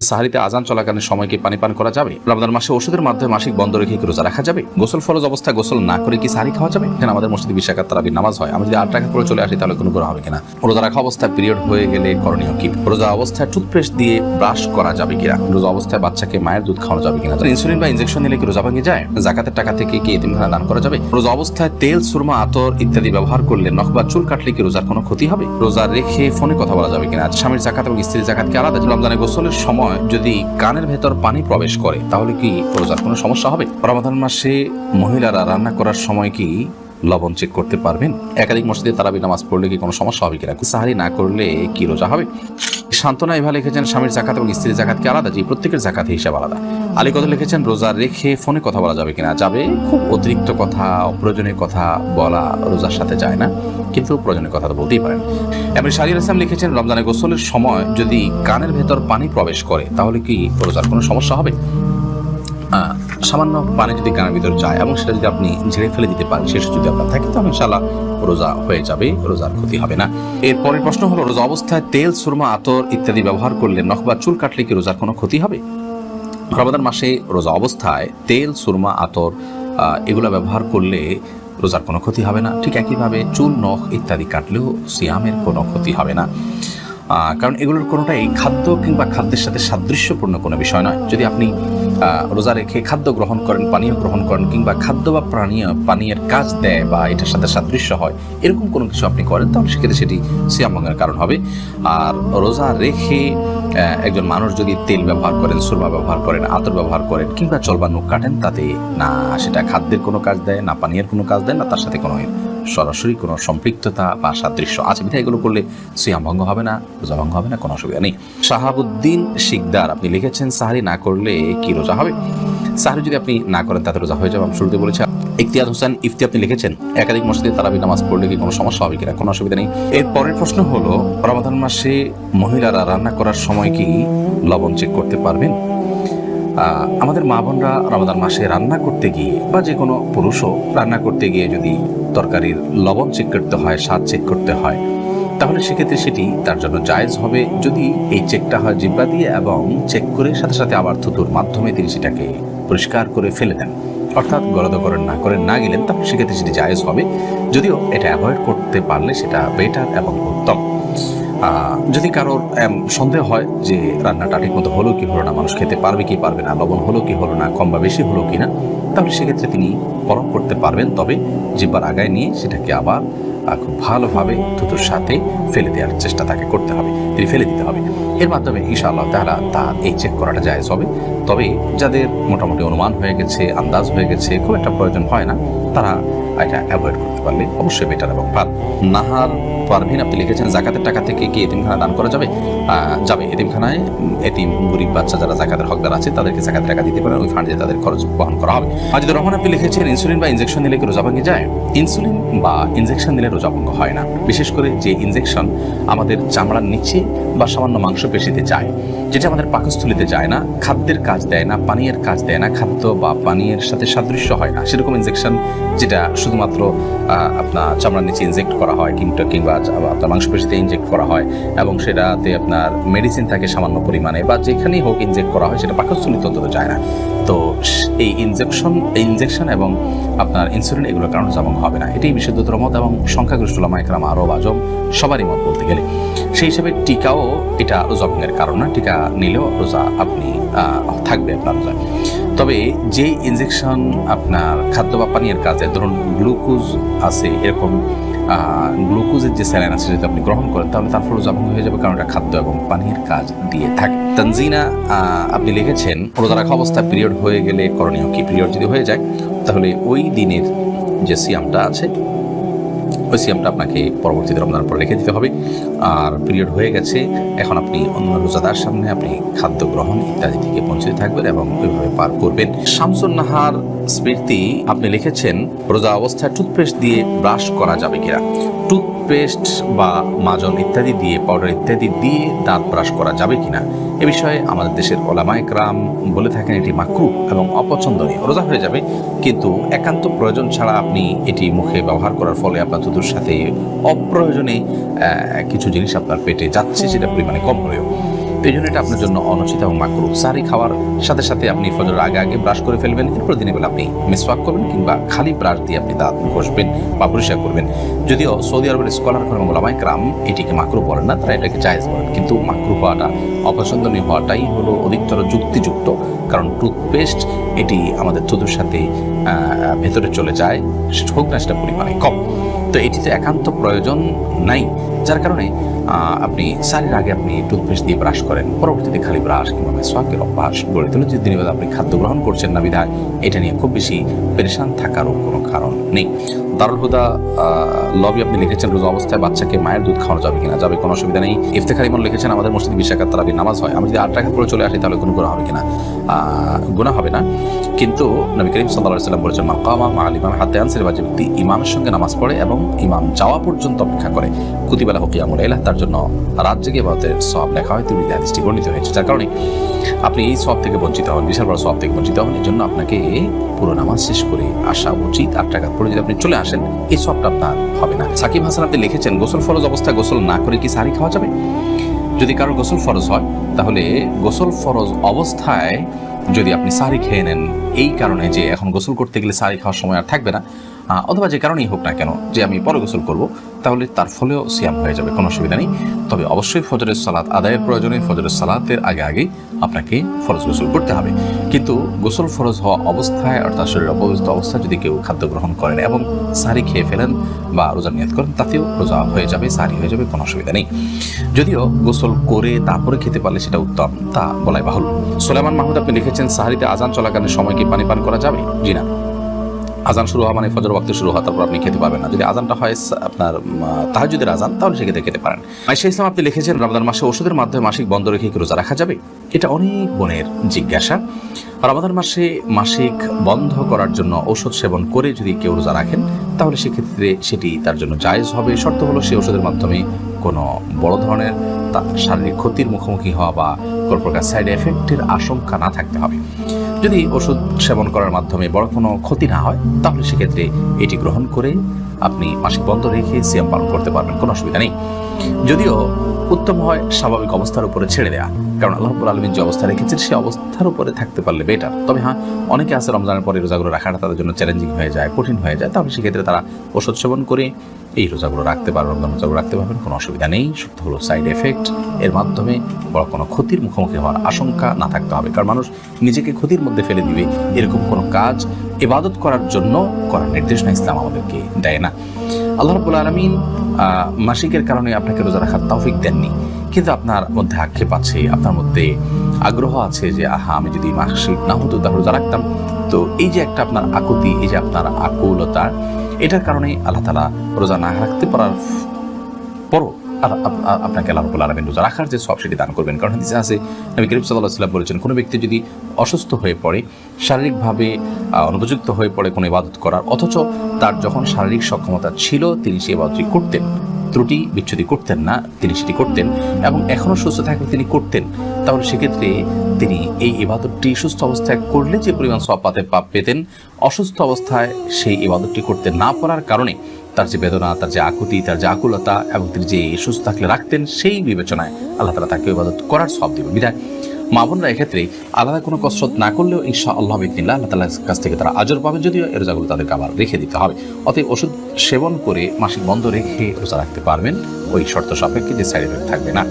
সাহারিতে আজান চলাকালীন সময় কি পানি পান করা যাবে? রমজান মাসে ওষুধের মাধ্যমে মাসিক বন্ধ রেখে রোজা রাখা যাবে? গোসল ফরজ অবস্থা গোসল না করে কি সাহারি খাওয়া যাবে? এখানে আমাদের মসজিদে বিশ তারাবির নামাজ হয়। আমি যদি আট টাকা করে চলে আসি, তাহলে কোনো করা হবে কিনা? রোজা রাখা অবস্থায় পিরিয়ড হয়ে গেলে করণীয় কি? রোজা অবস্থায় টুথপেস্ট দিয়ে ব্রাশ করা যাবে কিনা? রোজা অবস্থায় বাচ্চাকে মায়ের দুধ খাওয়ানো যাবে কিনা? ইনসুলিন বা ইনজেকশন নিলে কি রোজা ভাঙে যায়? জাকাতের টাকা থেকে কি এতিমখানা দান করা যাবে? রোজা অবস্থায় তেল, সুরমা, আতর ইত্যাদি ব্যবহার করলে নখ বা চুল কাটলে কি রোজার কোনো ক্ষতি হবে? রোজা রেখে ফোনে কথা বলা যাবে কিনা? স্বামীর জাকাত এবং স্ত্রীর জাকাত কি আলাদা? রমজানে গোসলের সময় যদি কানের ভেতর পানি প্রবেশ করে, তাহলে কি রোজার কোনো সমস্যা হবে? রমাদান মাসে মহিলারা রান্না করার সময় কি লবণ চেক করতে পারবেন। একাধিক মসজিদে তারাবি নামাজ পড়লে কি কোনো সমস্যা হবে কিনা? সাহারি না করলে কি রোজা হবে? সান্ত্বনা এভাবে লিখেছেন স্বামীর জাকাত এবং স্ত্রীর জাকাত কি আলাদা, যে প্রত্যেকের জাকাত হিসাব আলাদা। আলী কথা লিখেছেন, রোজা রেখে ফোনে কথা বলা যাবে কিনা? যাবে। খুব অতিরিক্ত কথা, অপ্রয়োজনীয় কথা বলা রোজার সাথে যায় না, কিন্তু প্রয়োজনীয় কথা তো বলতেই পারেন। এমনি শারির ইসলাম লিখেছেন, রমজানে গোসলের সময় যদি কানের ভেতর পানি প্রবেশ করে, তাহলে কি রোজার কোনো সমস্যা হবে? সামান্য পানি যদি কানের ভিতর যায় এবং সেটা যদি আপনি ঝেড়ে ফেলে দিতে পারেন শেষ যদি আপনার থাকে তাহলে ইনশাল্লাহ রোজা হয়ে যাবে, রোজার ক্ষতি হবে না। এর পরের প্রশ্ন হলো, রোজা অবস্থায় তেল, সুরমা, আতর ইত্যাদি ব্যবহার করলে নখ বা চুল কাটলে কি রোজার কোনো ক্ষতি হবে? রমাদান মাসে রোজা অবস্থায় তেল, সুরমা, আতর এগুলো ব্যবহার করলে রোজার কোনো ক্ষতি হবে না। ঠিক একইভাবে চুল, নখ ইত্যাদি কাটলেও সিয়ামের কোনো ক্ষতি হবে না। কারণ এগুলোর কোনোটাই খাদ্য কিংবা খাদ্যের সাথে সাদৃশ্যপূর্ণ কোনো বিষয় নয়। যদি আপনি রোজা রেখে খাদ্য গ্রহণ করেন, পানীয় গ্রহণ করেন কিংবা খাদ্য বা পানীয়, পানীয়ের কাজ দেয় বা এটার সাথে সাদৃশ্য হয়, এরকম কোনো কিছু আপনি করেন, তাহলে সেক্ষেত্রে সেটি সিয়াম কারণ হবে। আর রোজা রেখে একজন মানুষ যদি তেল ব্যবহার করেন, সুরমা ব্যবহার করেন, আতর ব্যবহার করেন কিংবা চলবা নখ কাটেন, তাতে না সেটা খাদ্যের কোনো কাজ দেয়, না পানীয়ের কোনো কাজ দেয়, না তার সাথে কোনো সরাসরি কোনো সম্পৃক্ততা বা সাদৃশ্য। আছে বিধায় এগুলো করলে ভঙ্গ হবে না, রোজা ভঙ্গ হবে না, কোনো অসুবিধা নেই। শাহাবুদ্দিন শিকদার, আপনি লিখেছেন, সাহারি না করলে কি রোজা হবে? সাহারি যদি আপনি না করেন, তাতে রোজা হয়ে যাবে, আমি শুরুতে বলেছি। ইফতিয়াদ হোসেন ইফতি আপনি লিখেছেন, একাধিক মসজিদে তারাবি নামাজ পড়লে কি কোনো সমস্যা হবে কিনা? কোনো অসুবিধা নেই। এর পরের প্রশ্ন হলো, রমাদান মাসে মহিলারা রান্না করার সময় কি লবণ চেক করতে পারবেন? আমাদের মা বোনরা রমাদান মাসে রান্না করতে গিয়ে বা যে কোনো পুরুষও রান্না করতে গিয়ে যদি তরকারির লবণ চেক করতে হয়, স্বাদ চেক করতে হয়। তাহলে সেক্ষেত্রে সেটি তার জন্য জায়েজ হবে যদি এই চেকটা হয় জিব্বা দিয়ে এবং চেক করে সাথে সাথে আবার থুতুর মাধ্যমে তিনি সেটাকে পরিষ্কার করে ফেলে দেন। অর্থাৎ গরদ করেন না করেন না গেলেন, তাহলে সেক্ষেত্রে সেটি জায়েজ হবে। যদিও এটা অ্যাভয়েড করতে পারলে সেটা বেটার এবং উত্তম। যদি কারোর সন্দেহ হয় যে রান্নাটা ঠিক মতো হলো কি হলো না, মানুষ খেতে পারবে কি পারবে না, লবণ হলো কি হলো না, কম বা বেশি হলো কি না তাহলে সেক্ষেত্রে তিনি পরখ করতে পারবেন। তবে জিব্বার আগায় নিয়ে সেটাকে আবার খুব ভালোভাবে থুতুর সাথে ফেলে দেওয়ার চেষ্টা তাকে করতে হবে। তিনি ফেলে দিতে হবে। এর মাধ্যমে ইনশাআল্লাহ তারা তার এই চেক করাটা জায়েজ হবে। তবে যাদের মোটামুটি অনুমান হয়ে গেছে, আন্দাজ হয়ে গেছে, খুব একটা প্রয়োজন হয় না, তারা এটা অ্যাভয়েড করতে পারলে অবশ্যই বেটার এবং ভালো নাহার পারভিন, আপনি লিখেছেন, জাকাতের টাকা থেকে কি এতিমখানা দান করা যাবে? যাবে এতিমখানায়। এতিম, গরিব বাচ্চা যারা জাকাতের হকদার আছে, তাদেরকে জাকাতের টাকা দিতে পারেন। ওই ফান্ডে তাদের খরচ বহন করা হবে। আজিদুর রহমান, আপনি লিখেছেন, ইনসুলিন বা ইনজেকশন নিলে কি রোজা ভাঙে যায়? ইনসুলিন বা ইনজেকশন দিলে রোজা ভঙ্গ হয় না। বিশেষ করে যে ইনজেকশন আমাদের চামড়ার নিচে বা সামান্য মাংসপেশিতে যায়। যেটা আমাদের পাকস্থলিতে যায় না, খাদ্যের কাজ দেয় না, পানীয়ের কাজ দেয় না, খাদ্য বা পানীয়ের সাথে সাদৃশ্য হয় না। সেরকম ইনজেকশন যেটা শুধুমাত্র আপনার চামড়ার নিচে ইনজেক্ট করা হয়, কিংবা কিংবা আপনার মাংসপেশিতে ইনজেক্ট করা হয়, এবং সেটাতে আপনার মেডিসিন থাকে সামান্য পরিমাণে, বা যেখানেই হোক ইনজেক্ট করা হয়, সেটা পাকস্থলিতে অন্তত যায় না। তো এই ইনজেকশন এই ইনজেকশন এবং আপনার ইনসুলিন এগুলোর কারণে জামং হবে না। এটাই বিশুদ্ধতর মত এবং সংখ্যাগরিষ্ঠ লামা একরাম আরব আজম সবারই মত বলতে গেলে। সেই হিসাবে টিকাও এটা রোজা কারণ না। টিকা নিলেও রোজা আপনি থাকবে আপনার রোজা। তবে যে ইনজেকশন আপনার খাদ্য বা পানীয়ের কাজে, ধরুন গ্লুকোজ আছে, এরকম গ্লুকোজের যে স্যালাইন আছে যদি আপনি গ্রহণ করেন, তাহলে তার ফলে জবং হয়ে যাবে কারণ এটা খাদ্য এবং পানির কাজ দিয়ে থাকে। তানজিনা আপনি লিখেছেন, রোজা রাখা অবস্থা পিরিয়ড হয়ে গেলে করণীয় কি? পিরিয়ড যদি হয়ে যায়, তাহলে ওই দিনের যে সিয়ামটা আছে ওই আপনাকে পরবর্তীতে রমজান পর রেখে দিতে হবে। আর পিরিয়ড হয়ে গেছে, এখন আপনি অন্য রোজাদার সামনে আপনি খাদ্য গ্রহণ ইত্যাদি থেকে বঞ্চিত থাকবেন এবং ওইভাবে পার করবেন। শামসুন নাহার স্মৃতি আপনি লিখেছেন, রোজা অবস্থায় টুথপেস্ট দিয়ে ব্রাশ করা যাবে কিনা? টুথপেস্ট বা মাজন ইত্যাদি দিয়ে পাউডার ইত্যাদি দিয়ে দাঁত ব্রাশ করা যাবে কিনা? এ বিষয়ে আমাদের দেশের ওলামায় ক্রাম বলে থাকেন এটি মাকরু এবং অপছন্দনীয়। রোজা হয়ে যাবে, কিন্তু একান্ত প্রয়োজন ছাড়া আপনি এটি মুখে ব্যবহার করার ফলে আপনার থুতুর সাথে অপ্রয়োজনে কিছু জিনিস আপনার পেটে যাচ্ছে সেটা পরিমাণে কম হলেও। এই জন্য এটা আপনার জন্য অনুচিত এবং মাকরু সারি খাওয়ার সাথে সাথে আপনি ফজরের আগে আগে ব্রাশ করে ফেলবেন, এরপর দিনে বেলা আপনি মিসওয়াক করবেন কিংবা খালি ব্রাশ দিয়ে আপনি দাঁত ঘষবেন বা পরিষ্কার করবেন। যদিও সৌদি আরবের স্কলার ওলামাই ক্রাম এটিকে মাকরু বলেন না, তারা এটাকে জায়েজ বলেন। কিন্তু মাকরু হওয়াটা অপছন্দনীয় হওয়াটাই হলো অধিকতর যুক্তিযুক্ত কারণ টুথপেস্ট এটি আমাদের চতুর সাথে ভেতরে চলে যায়, সেটা হোক না সেটা পরিমাণে কম। তো এটিতে একান্ত প্রয়োজন নাই, যার কারণে আপনি সারির আগে আপনি টুথপেস্ট দিয়ে ব্রাশ করেন, পরবর্তীতে খালি ব্রাশ কিংবা মেসওয়াকের অভ্যাস গড়ে তোলেন যে দিনের আপনি খাদ্য গ্রহণ করছেন না বিধায়, এটা নিয়ে খুব বেশি পেরেশান থাকারও কোনো কারণ নেই। দারুল হুদা লবি আপনি লিখেছেন, রোজা অবস্থায় বাচ্চাকে মায়ের দুধ খাওয়ানো যাবে কিনা? যাবে, কোনো অসুবিধা নেই। ইফতেখার ইমন লিখেছেন, আমাদের মসজিদে বিশাখাত তারাবি নামাজ হয়। আমি যদি আট টাকা করে চলে আসি, তাহলে কোনো গুণা হবে কিনা? গুণা হবে না। কিন্তু নবী করিম সাল্লাহ সাল্লাম বলেছেন মাকামা মা আলিমাম হাতে আনসের বাজে ব্যক্তি ইমামের সঙ্গে নামাজ পড়ে এবং ইমাম যাওয়া পর্যন্ত অপেক্ষা করে কুতিবেলা হকিয়ামুল এলাহ তার জন্য রাত জেগে ভারতের সব লেখা হয় তিনি হাদিসটি বর্ণিত হয়েছে। যার কারণে আপনি এই সব থেকে বঞ্চিত হন বিশাল বড় সব থেকে বঞ্চিত হন এই জন্য আপনাকে পুরো নামাজ শেষ করে আসা উচিত। আট টাকা পরে যদি আপনি চলে আসেন, এই সবটা আপনার হবে না। সাকিব হাসান আপনি লিখেছেন, গোসল ফরজ অবস্থায় গোসল না করে কি সারি খাওয়া যাবে? যদি কারও গোসল ফরজ হয়, তাহলে গোসল ফরজ অবস্থায় যদি আপনি সারি খেয়ে নেন, এই কারণে যে এখন গোসল করতে গেলে সারি খাওয়ার সময় আর থাকবে না অথবা যে কারণেই হোক না কেন, যে আমি পরে গোসল করব তাহলে তার ফলেও সিয়াম হয়ে যাবে, কোনো অসুবিধা নেই। তবে অবশ্যই ফজরের সালাত আদায়ের প্রয়োজনে ফজরের সালাতের আগে আগে আপনাকে ফরজ গোসল করতে হবে। কিন্তু গোসল ফরজ হওয়া অবস্থায় অর্থাৎ শরীর অপবিত্র অবস্থায় যদি কেউ খাদ্য গ্রহণ করেন এবং সারি খেয়ে ফেলেন বা রোজা নিয়ত করেন, তাতেও রোজা হয়ে যাবে, সারি হয়ে যাবে, কোনো অসুবিধা নেই। যদিও গোসল করে তারপরে খেতে পারলে সেটা উত্তম, তা বলাই বাহুল সোলেমান মাহমুদ, আপনি লিখেছেন, সাহারিতে আজান চলাকালীন সময় কি পানি পান করা যাবে? জি না। আজান শুরু হওয়া মানে ফজর ওয়াক্ত শুরু হওয়া, তারপর আপনি খেতে পারবেন না। যদি আজানটা হয় আপনার তাহাজুদের আজান, তাহলে সেক্ষেত্রে খেতে পারেন। আইসা ইসলাম আপনি লিখেছেন, রমজান মাসে ওষুধের মাধ্যমে মাসিক বন্ধ রেখে কি রোজা রাখা যাবে? এটা অনেক বোনের জিজ্ঞাসা। রমাদান মাসে মাসিক বন্ধ করার জন্য ঔষধ সেবন করে যদি কেউ রোজা রাখেন, তাহলে সেক্ষেত্রে সেটি তার জন্য জায়েজ হবে। শর্ত হলো সেই ওষুধের মাধ্যমে কোনো বড় ধরনের শারীরিক ক্ষতির মুখোমুখি হওয়া বা কোনো প্রকার সাইড এফেক্টের আশঙ্কা না থাকতে হবে। যদি ওষুধ সেবন করার মাধ্যমে বড় কোনো ক্ষতি না হয়, তাহলে সেক্ষেত্রে এটি গ্রহণ করে আপনি মাসিক বন্ধ রেখে সিয়াম পালন করতে পারবেন, কোনো অসুবিধা নেই। যদিও উত্তম হয় স্বাভাবিক অবস্থার উপরে ছেড়ে দেওয়া কারণ আল্লাহ রাব্বুল আলমিন যে অবস্থা রেখেছেন, সেই অবস্থার উপরে থাকতে পারলে বেটার তবে হ্যাঁ অনেকে আছে রমজানের পরে রোজাগুলো রাখাটা তাদের জন্য চ্যালেঞ্জিং হয়ে যায়, কঠিন হয়ে যায়। তাহলে সেক্ষেত্রে তারা ওষুধ সেবন করে এই রোজাগুলো রাখতে পারবেন রমজান রোজাগুলো রাখতে পারবেন কোনো অসুবিধা নেই। শুধু হলো সাইড এফেক্ট এর মাধ্যমে বড় কোনো ক্ষতির মুখোমুখি হওয়ার আশঙ্কা না থাকতে হবে। কারণ মানুষ নিজেকে ক্ষতির মধ্যে ফেলে দিবে। এরকম কোনো কাজ ইবাদত করার জন্য করার নির্দেশনা ইসলাম আমাদেরকে দেয় না। আল্লাহ রবুল আলমিন মাসিকের কারণে আপনাকে রোজা রাখার তৌফিক দেননি। কিন্তু আপনার মধ্যে আক্ষেপ আছে, আপনার মধ্যে আগ্রহ আছে যে, আহা, আমি যদি মাসিক না হতো তাহলে রোজা রাখতাম। তো এই যে একটা আপনার আকুতি, এই যে আপনার আকুলতা, এটার কারণে আল্লাহ তালা রোজা না রাখতে পারার পরও আপনাকে আল্লাহ রবুল আলমিন রোজা রাখার যে সব সেটি দান করবেন। কারণ হাদিসে আছে, নবী করিম সাল্লাহ সাল্লাম বলেছেন, কোনো ব্যক্তি যদি অসুস্থ হয়ে পড়ে, শারীরিকভাবে অনুপযুক্ত হয়ে পড়ে কোনো ইবাদত করার, অথচ তার যখন শারীরিক সক্ষমতা ছিল, তিনি সেই ইবাদতটি করতেন। ত্রুটি, বিচ্ছুতি করতেন না, তিনি সেটি করতেন এবং এখনও সুস্থ থাকলে তিনি করতেন। তাহলে সেক্ষেত্রে তিনি এই ইবাদতটি সুস্থ অবস্থায় করলে যে পরিমাণ সব পাতে, পাপ পেতেন, অসুস্থ অবস্থায় সেই ইবাদতটি করতে না পারার কারণে তার যে বেদনা, তার যে আকুতি, তার যে আকুলতা এবং তিনি যে সুস্থ থাকলে রাখতেন সেই বিবেচনায় আল্লাহ তালা তাকে ইবাদত করার সব দিবেন। বিধায় মা বোনরা, এক্ষেত্রে আলাদা কোনো কসরত না করলেও ঈশা আল্লাহ বিদিনা আল্লাহ তালার কাছ থেকে তারা আজর পাবেন, যদিও এ রোজাগুলো তাদেরকে আবার রেখে দিতে হবে। অতএব ওষুধ সেবন করে মাসিক বন্ধ রেখে রোজা রাখতে পারবেন। ওই শর্ত সাপেক্ষে যে সাইড এফেক্ট থাকবে না।